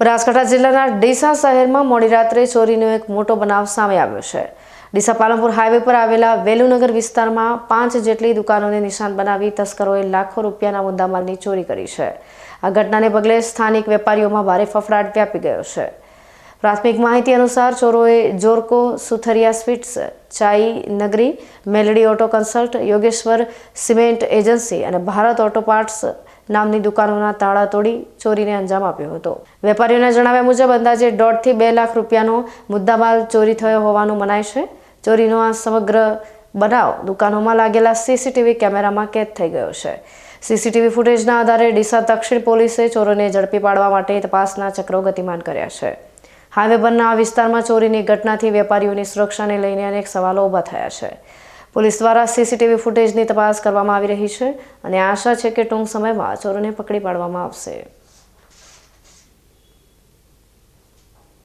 બનાસકાંઠા જિલ્લાના ડીસા શહેરમાં મોડી રાત્રે ચોરીનો એક મોટો બનાવ સામે આવ્યો છે. ડીસા પાલનપુર હાઈવે પર આવેલા વેલુનગર વિસ્તારમાં પાંચ જેટલી દુકાનોને નિશાન બનાવી તસ્કરોએ લાખો રૂપિયાના મુદ્દામાલની ચોરી કરી છે. આ ઘટનાને પગલે સ્થાનિક વેપારીઓમાં ભારે ફફડાટ વ્યાપી ગયો છે. પ્રાથમિક માહિતી અનુસાર ચોરોએ જોરકો, Suthariya sweets, Chai Nagari, Meldi auto consult, Yogeshwar cement agency અને ભારત ઓટો પાર્ટ્સ નામની દુકાનોના તાળા તોડી ચોરીને અંજામ આપ્યો હતો. વેપારીઓના જણાવ્યા મુજબ અંદાજે દોઢથી બે લાખ રૂપિયાનો મુદ્દામાલ ચોરી થયો હોવાનું મનાય છે. ચોરીનો આ સમગ્ર બનાવ દુકાનોમાં લાગેલા સીસીટીવી કેમેરામાં કેદ થઈ ગયો છે. સીસીટીવી ફૂટેજના આધારે ડીસા દક્ષિણ પોલીસે ચોરોને ઝડપી પાડવા માટે તપાસના ચક્રો ગતિમાન કર્યા છે. હાઈવે પરના આ વિસ્તારમાં ચોરીની ઘટનાથી વેપારીઓની સુરક્ષાને લઈને અનેક સવાલો ઊભા થયા છે. પોલીસ દ્વારા સીસીટીવી ફૂટેજની તપાસ કરવામાં આવી રહી છે અને આશા છે કે ટૂંક સમયમાં ચોરોને પકડી પાડવામાં આવશે.